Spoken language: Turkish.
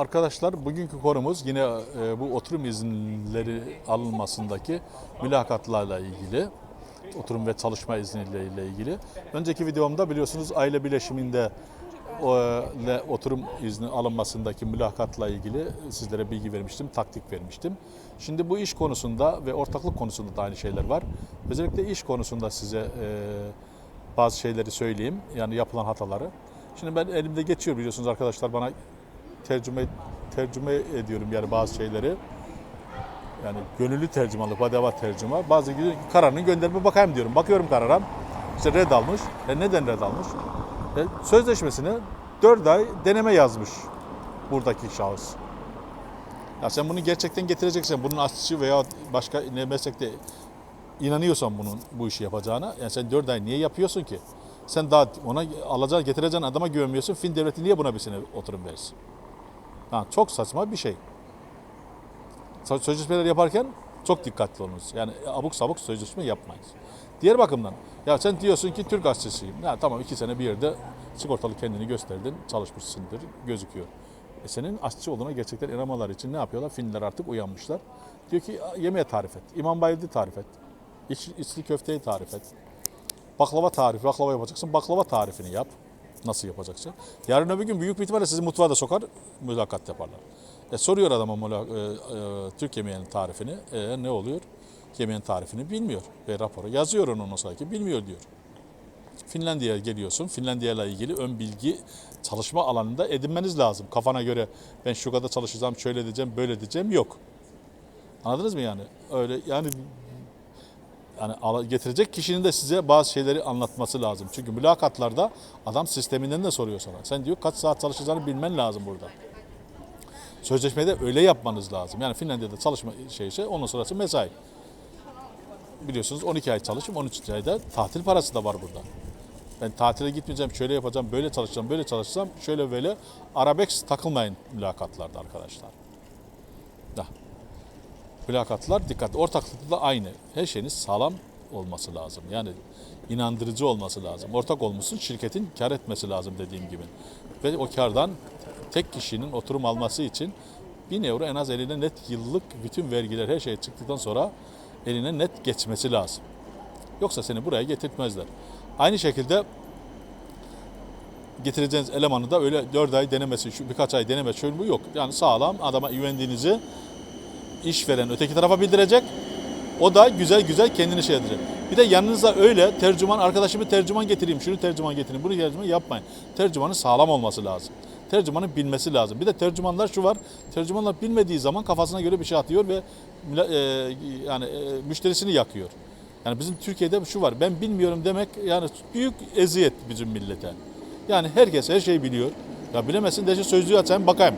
Arkadaşlar bugünkü konumuz yine e, bu oturum izinleri alınmasındaki mülakatlarla ilgili. Oturum ve çalışma iznleriyle ilgili. Önceki videomda biliyorsunuz aile bileşiminde o, ile oturum izni alınmasındaki mülakatla ilgili sizlere bilgi vermiştim, taktik vermiştim. Şimdi bu iş konusunda ve ortaklık konusunda da aynı şeyler var. Özellikle iş konusunda size e, bazı şeyleri söyleyeyim. Yani yapılan hataları. Şimdi ben elimde geçiyor biliyorsunuz arkadaşlar bana tercüme tercüme ediyorum yani bazı şeyleri. Yani gönüllü tercümanlık, badava tercüme. Bazı gibi kararını gönderme bakayım diyorum. Bakıyorum karara. İşte red almış. E neden red almış? E, sözleşmesine 4 ay deneme yazmış buradaki şahıs. Ya sen bunu gerçekten getireceksen, bunun aşçı veya başka ne meslekte inanıyorsan bunun bu işi yapacağına, yani sen 4 ay niye yapıyorsun ki? Sen daha ona alacağın, getireceğin adama güvenmiyorsun. Fin devleti niye buna bir sene oturum versin? Ha, çok saçma bir şey. Sö- Sözleşmeler yaparken çok dikkatli olunuz. Yani abuk sabuk sözleşme yapmayız. Diğer bakımdan, ya sen diyorsun ki Türk aşçısıyım. Ya tamam iki sene bir yerde sigortalı kendini gösterdin, çalışmışsındır, gözüküyor. E senin aşçı olduğuna gerçekten inanmalar için ne yapıyorlar? Finliler artık uyanmışlar. Diyor ki yemeğe tarif et, imam bayıldı tarif et, iç, içli köfteyi tarif et. Baklava tarifi, baklava yapacaksın, baklava tarifini yap. Nasıl yapacaksın? Yarın öbür gün büyük bir ihtimalle sizi mutfağa da sokar, mülakat yaparlar. E, soruyor adama müla- e, e, Türk yemeğinin tarifini. E, ne oluyor? Yemeğin tarifini bilmiyor. Ve raporu yazıyor onun o ki bilmiyor diyor. Finlandiya'ya geliyorsun. Finlandiya ile ilgili ön bilgi çalışma alanında edinmeniz lazım. Kafana göre ben şu kadar çalışacağım, şöyle diyeceğim, böyle diyeceğim yok. Anladınız mı yani? Öyle yani yani getirecek kişinin de size bazı şeyleri anlatması lazım. Çünkü mülakatlarda adam sisteminden de soruyor sana. Sen diyor kaç saat çalışacağını bilmen lazım burada. Sözleşmede öyle yapmanız lazım. Yani Finlandiya'da çalışma şeyse ondan sonrası mesai. Biliyorsunuz 12 ay çalışım, 13 ayda tatil parası da var burada. Ben tatile gitmeyeceğim, şöyle yapacağım, böyle çalışacağım, böyle çalışacağım, şöyle böyle arabesk takılmayın mülakatlarda arkadaşlar. Da. Mülakatlar dikkat. Ortaklıkta da aynı. Her şeyiniz sağlam olması lazım. Yani inandırıcı olması lazım. Ortak olmuşsun şirketin kar etmesi lazım dediğim gibi. Ve o kardan tek kişinin oturum alması için 1000 euro en az eline net yıllık bütün vergiler her şey çıktıktan sonra eline net geçmesi lazım. Yoksa seni buraya getirtmezler. Aynı şekilde getireceğiniz elemanı da öyle 4 ay denemesi, birkaç ay deneme şöyle bu yok. Yani sağlam adama güvendiğinizi işveren öteki tarafa bildirecek. O da güzel güzel kendini şey edecek. Bir de yanınıza öyle tercüman arkadaşımı tercüman getireyim, şunu tercüman getireyim, bunu tercüman yapmayın. Tercümanın sağlam olması lazım. Tercümanın bilmesi lazım. Bir de tercümanlar şu var. Tercümanlar bilmediği zaman kafasına göre bir şey atıyor ve e, yani e, müşterisini yakıyor. Yani bizim Türkiye'de şu var. Ben bilmiyorum demek yani büyük eziyet bizim millete. Yani herkes her şeyi biliyor. Ya bilemezsin de sözlüğü açayım bakayım.